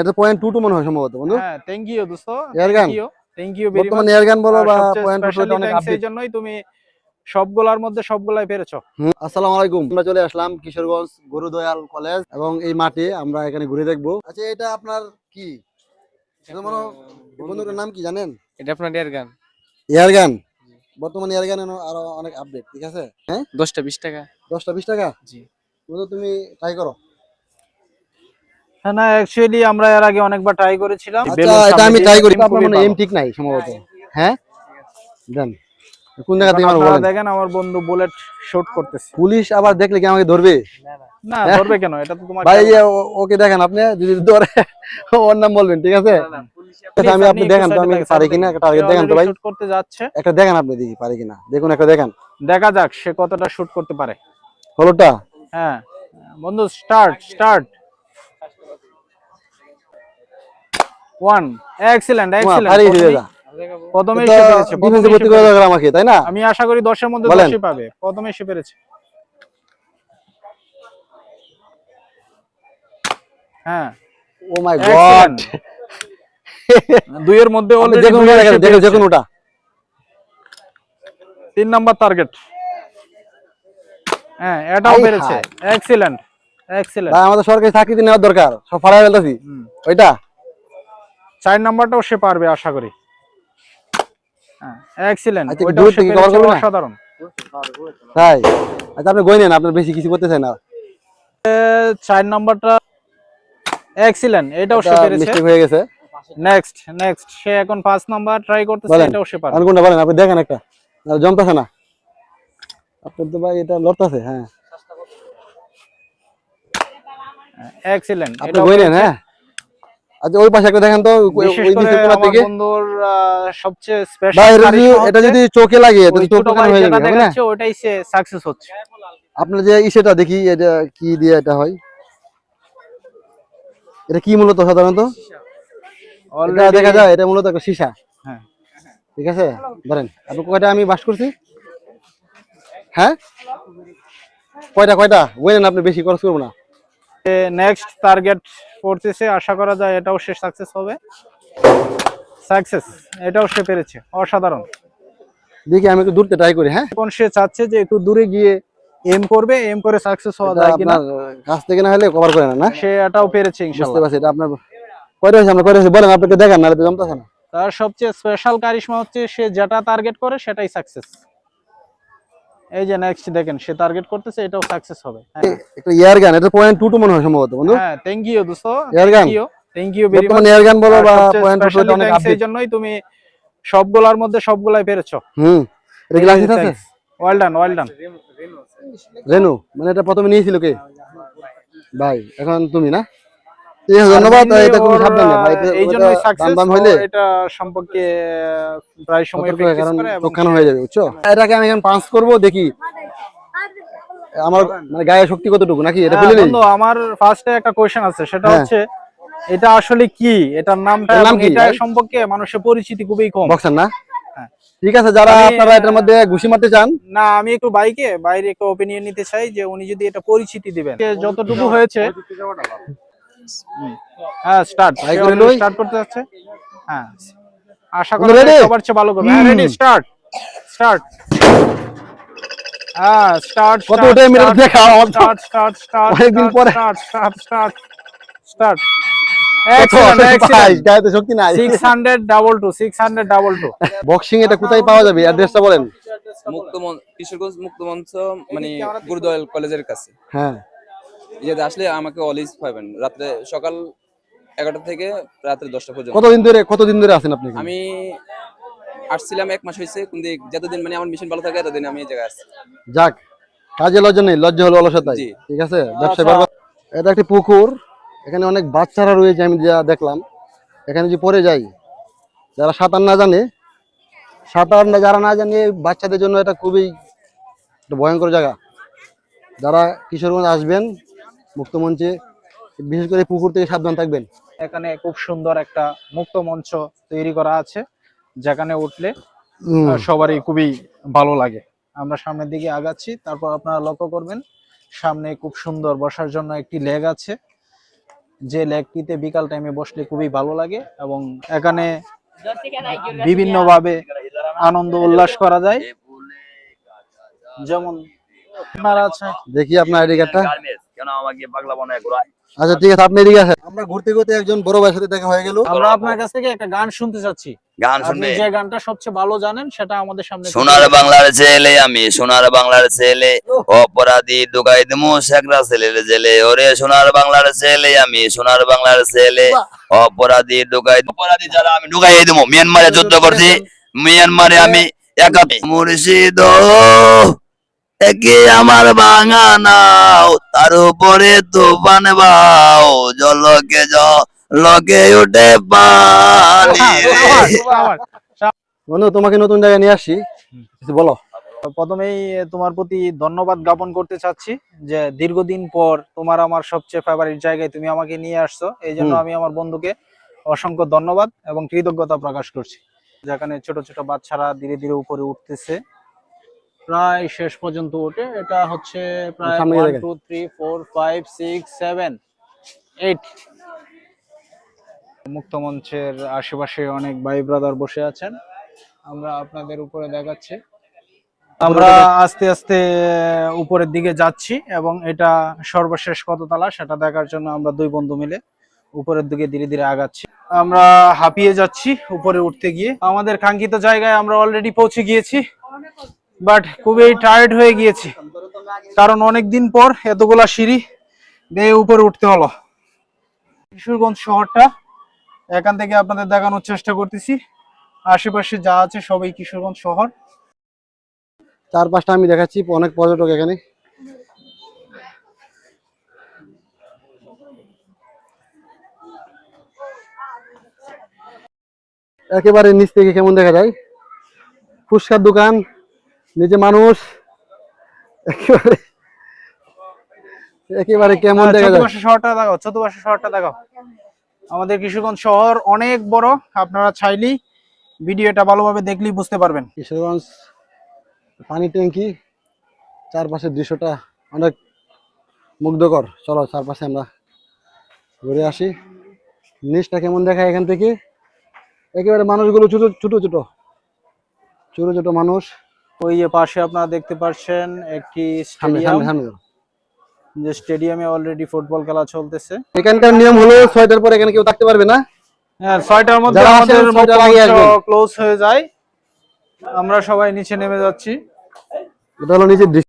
এটা point two two মনে হয় সম্ভবত বন্ধু। হ্যাঁ থ্যাংক ইউ দোস্ত Air thank you very much বর্তমানে বলো বা পয়েন্ট টু টু অনেক আপডেট জন্যই তুমি সবগুলার মধ্যে সবগুলাই পেরেছ। আসসালামু আলাইকুম। আমরা চলে আসলাম কিশোরগঞ্জ গুরুদয়াল কলেজ এবং এই মাঠে আমরা এখানে ঘুরে দেখব। আচ্ছা এটা আপনার কি? বন্ধুটার নাম কি জানেন? এটা আপনার এয়ার গান এয়ার বর্তমানে এয়ার আরও অনেক আপডেট ঠিক আছে? হ্যাঁ? দশটা বিশ টাকা। দশটা বিশ টাকা? জি। তুমি ট্রাই করো। হ্যাঁ না অ্যাকচুয়ালি আমরা এর আগে অনেকবার ট্রাই করেছিলাম। আচ্ছা এটা আমি ট্রাই করি আপনার মনে এম ঠিক নাই সম্ভবত। হ্যাঁ দেন কোন জায়গা থেকে আমার বলেন? দেখেন আমার বন্ধু বুলেট শুট করতেছে। পুলিশ আবার দেখলে কি আমাকে ধরবে? না ধরবে কেন? এটা তো তোমার ভাই ওকে দেখেন আপনি যদি ধরে ওর নাম বলবেন ঠিক আছে? আমি আপনি দেখেন তো আমি পারি কিনা একটা টার্গেট দেখেন তো ভাই। শুট করতে যাচ্ছে। একটা দেখেন আপনি দেখি পারি কিনা। দেখুন একটা দেখেন। দেখা যাক সে কতটা শুট করতে পারে। হলোটা? হ্যাঁ। বন্ধু স্টার্ট স্টার্ট ওয়ান এক্সিলেন্ট পারি এক্সিলেন্ট প্রথমে এসে পেরেছে ভর্তি করে দরকার আমাকে তাই না? আমি আশা করি দশের মধ্যে বলেন। দশই পাবে। প্রথমে এসে পেরেছে। হ্যাঁ। Oh my God. দুইয়ের মধ্যে অলরেডি দেখুন দেখুন দেখুন ওটা। তিন নাম্বার টার্গেট হ্যাঁ এটাও পেরেছে। এক্সিলেন্ট এক্সিলেন্ট ভাই আমাদের সরকারি চাকরি নেওয়ার দরকার। সব ফাড়াই ফেলতেছি। ওইটা। চার নাম্বারটাও সে পারবে আশা করি। হ্যাঁ এক্সিলেন্ট আচ্ছা, ওইটাও সে? অসাধারণ। তাই? আচ্ছা আপনি গই নেন আপনার বেশি কিছু করতে চাই না চার নাম্বারটা এক্সিলেন্ট এটাও সে পেরেছে। মিস্টেক হয়ে গেছে। নেক্সট নেক্সট সে এখন পাঁচ নাম্বার ট্রাই করতেছে এটাও সে পারবে। আর কোনটা বলেন আপনি দেখেন একটা। না, জমতেছে না। আপনার তো ভাই এটা লড়তেছে হ্যাঁ। এক্সিলেন্ট আপনি গই নেন হ্যাঁ। আচ্ছা ওই পাশে একটা দেখেন তো ওই- কোণা থেকে বন্ধুর সবচেয়ে স্পেশাল এটা যদি এটা যদি চোখে লাগে তাহলে চোখ হয়ে যাবে না ওটাই সে সাকসেস হচ্ছে। আপনার যে ইসেটা দেখি এটা কি দিয়ে এটা হয়? এটা কি মূলত সাধারণত? এটা দেখা যায় এটা মূলত একটা সীসা। হ্যাঁ। ঠিক আছে? ধরেন আপনি কয়টা আমি বাস করছি? হ্যাঁ? কয়টা কয়টা? বলেন আপনি বেশি খরচ করব না। নেক্সট টার্গেট করতেছে আশা করা যায় এটাও সে সাকসেস হবে। সাকসেস এটাও সে পেরেছে অসাধারণ। দেখি আমি একটু দূরতে ট্রাই করি হ্যাঁ? এখন সে চাচ্ছে যে একটু দূরে গিয়ে এম করবে এম করে সাকসেস হওয়া যায় কিনা। কাছ থেকে না হলে কভার করে না না? সে এটাও পেরেছে বুঝতে ইনশাআল্লাহ পারছি এটা আপনার কয়টা হয়েছে? আমরা কয়টা হয়েছে? বলেন আপনি একটু দেখান নাহলে তো জমতেছে না। তার সবচেয়ে স্পেশাল কারিশমা হচ্ছে সে যেটা টার্গেট করে সেটাই সাকসেস এই যে নেক্সট দেখেন সে টার্গেট করতেছে এটাও সাকসেস হবে একটু এয়ার গান এটা পয়েন্ট টু টু মনে হয় সম্ভবত বন্ধু। হ্যাঁ থ্যাংক ইউ দোস্ত Air gun? Thank you very much air gun বলো বা পয়েন্ট টু টু অনেক আপডেট জন্যই তুমি সবগুলার মধ্যে সবগুলাই পেরেছ। হুম এটা কি লাইসেন্স আছে? ওয়েল ডান ওয়েল ডান রেনু মানে এটা প্রথমে নিয়েছিল কে? ভাই এখন তুমি না? ধন্যবাদ এটা খুব সাবধানে ভাই এই সাকসেস হইলে এটা সম্পর্কে প্রায় সময় কারণ হয়ে যাবে বুঝছ? এটাকে আমি এখন পাঁচ করব দেখি। আমার মানে গায়ে শক্তি কতটুকু নাকি? এটা হ্যাঁ, বলে বন্ধু আমার ফার্স্টে একটা কোশ্চেন আছে সেটা হ্যাঁ। হচ্ছে এটা আসলে কি? এটার নামটা এটা সম্পর্কে মানুষের পরিচিতি খুবই কম। বক্সার না? হ্যাঁ। ঠিক আছে যারা আপনারা এটার মধ্যে ঘুষি মারতে চান। না আমি একটু বাইকে বাইরে একটু ওপিনিয়ন নিতে চাই যে উনি যদি এটা পরিচিতি দিবেন। যতটুকু হয়েছে। হ্যাঁ স্টার্ট স্টার্ট করতে যাচ্ছে? হ্যাঁ। আশা করি সবার চেয়ে ভালো করবে। হ্যাঁ রেডি স্টার্ট স্টার্ট হ্যাঁ স্টার্ট কত ওটাই মেরে দেখাও আমার তো। স্টার্ট স্টার্ট স্টার্ট অনেকদিন পরে। স্টার্ট স্টার্ট স্টার্ট স্টার্ট কত ভাই, গায়ে তো শক্তি নাই। Six hundred double two six hundred double two boxing এটা কোথায় পাওয়া যাবে? অ্যাড্রেসটা বলেন। মুক্ত মন- কিশোরগঞ্জ মুক্ত মানে গুরুদয়াল কলেজের কাছে। হ্যাঁ। যদি আসলে আমাকে অলওয়েজ পাবেন। রাত্রে সকাল এগারোটা থেকে রাত্রে দশটা পর্যন্ত। কতদিন ধরে কতদিন ধরে আছেন আপনি আমি আসছিলাম এক মাস হয়েছে কিন্তু যতদিন মানে আমার মিশন ভালো থাকে ততদিন আমি এই জায়গায় আসছি যাক কাজে লজ্জা নেই লজ্জা হলো অলসতায়। জি। ঠিক আছে? ব্যবসা করব এটা একটি পুকুর এখানে অনেক বাচ্চারা রয়েছে আমি যা দেখলাম। এখানে যে পরে যাই যারা সাঁতার না জানে সাঁতার না যারা না জানে বাচ্চাদের জন্য এটা খুবই একটা ভয়ঙ্কর জায়গা। যারা কিশোরগঞ্জ আসবেন মুক্তমঞ্চে বিশেষ করে পুকুর থেকে সাবধান থাকবেন। এখানে খুব সুন্দর একটা মুক্ত মঞ্চ তৈরি করা আছে যেখানে উঠলে সবারই খুবই ভালো লাগে। আমরা সামনের দিকে আগাচ্ছি তারপর আপনারা লক্ষ্য করবেন সামনে খুব সুন্দর বসার জন্য একটি লেগ আছে। যে লেকটিতে বিকাল টাইমে বসলে খুবই ভালো লাগে এবং এখানে বিভিন্নভাবে আনন্দ উল্লাস করা যায়। যেমন আপনার আছে দেখি আপনার আইডি কার্ডটা কেন আমাকে পাগলা বানায় ঘোরায় আচ্ছা ঠিক আছে আপনি এদিকে আসেন। আমরা ঘুরতে ঘুরতে একজন বড় ভাইয়ের সাথে দেখা হয়ে গেল। আমরা আপনার কাছ থেকে একটা গান শুনতে চাচ্ছি। গান শুনবে যে গানটা সবচেয়ে ভালো জানেন সেটা আমাদের সামনে সোনার বাংলার ছেলে আমি সোনার বাংলার ছেলে অপরাধী দিমু শেখরা ছেলের জেলে। ওরে সোনার বাংলার ছেলে আমি সোনার বাংলার ছেলে অপরাধী অপরাধী যারা আমি ঢুকাই দিমু। মিয়ানমারে যুদ্ধ করছি। মিয়ানমারে আমি একা। মুর্শিদ একে আমার ভাঙা নাও তার উপরে তুফান বাও জলকে জলকে উঠে পানি। বন্ধু তোমাকে নতুন জায়গায় নিয়ে আসি। কিছু বলো। প্রথমেই তোমার প্রতি ধন্যবাদ জ্ঞাপন করতে চাচ্ছি যে দীর্ঘদিন পর তোমার আমার সবচেয়ে ফেভারিট জায়গায় তুমি আমাকে নিয়ে আসছো। এই জন্য আমি আমার বন্ধুকে অসংখ্য ধন্যবাদ এবং কৃতজ্ঞতা প্রকাশ করছি। যেখানে ছোট ছোট বাচ্চারা ধীরে ধীরে উপরে উঠতেছে। প্রায় শেষ পর্যন্ত ওঠে। এটা হচ্ছে প্রায় one. Two three four five six seven eight মুক্ত মঞ্চের আশেপাশে অনেক ভাই ব্রাদার বসে আছেন। আমরা আপনাদের উপরে দেখাচ্ছি। আমরা আস্তে আস্তে উপরের দিকে যাচ্ছি এবং এটা সর্বশেষ কত কততলা সেটা দেখার জন্য আমরা দুই বন্ধু মিলে উপরের দিকে ধীরে ধীরে আগাচ্ছি। আমরা হাঁপিয়ে যাচ্ছি উপরে উঠতে গিয়ে। আমাদের কাঙ্ক্ষিত জায়গায় আমরা অলরেডি পৌঁছে গিয়েছি। বাট খুবই টায়ার্ড হয়ে গিয়েছি। কারণ অনেক দিন পর এতগুলা সিঁড়ি বেয়ে উপরে উঠতে হলো। কিশোরগঞ্জ শহরটা, এখান থেকে আপনাদের দেখানোর চেষ্টা করতেছি। আশেপাশে যা আছে সবই কিশোরগঞ্জ শহর। চার পাঁচটা আমি দেখাচ্ছি, অনেক পর্যটক এখানে। একেবারে নিচ থেকে কেমন দেখা যায়? ফুচকার দোকান নিচে মানুষ একেবারে একেবারে কেমন দেখা শহরটা দেখাও চতুর্পাশে শহরটা দেখাও। আমাদের কিশোরগঞ্জ শহর অনেক বড় আপনারা চাইলেই ভিডিওটা ভালোভাবে দেখলেই বুঝতে পারবেন। কিশোরগঞ্জ পানি ট্যাঙ্কি চারপাশের দৃশ্যটা অনেক মুগ্ধকর। চলো চারপাশে আমরা ঘুরে আসি। নিচটা কেমন দেখায় এখান থেকে? একেবারে মানুষগুলো ছোটো ছোটো ছোটো। ছোটো ছোট মানুষ। ওই যে পাশে আপনারা দেখতে পাচ্ছেন একটি স্টেডিয়াম। যে স্টেডিয়ামে অলরেডি ফুটবল খেলা চলতেছে। এখানকার নিয়ম হলো ছয়টার পর এখানে কেউ থাকতে পারবে না। হ্যাঁ ছয়টার মধ্যে আমাদের। ক্লোজ হয়ে যায়। আমরা সবাই নিচে নেমে যাচ্ছি। এটা হলো নিচের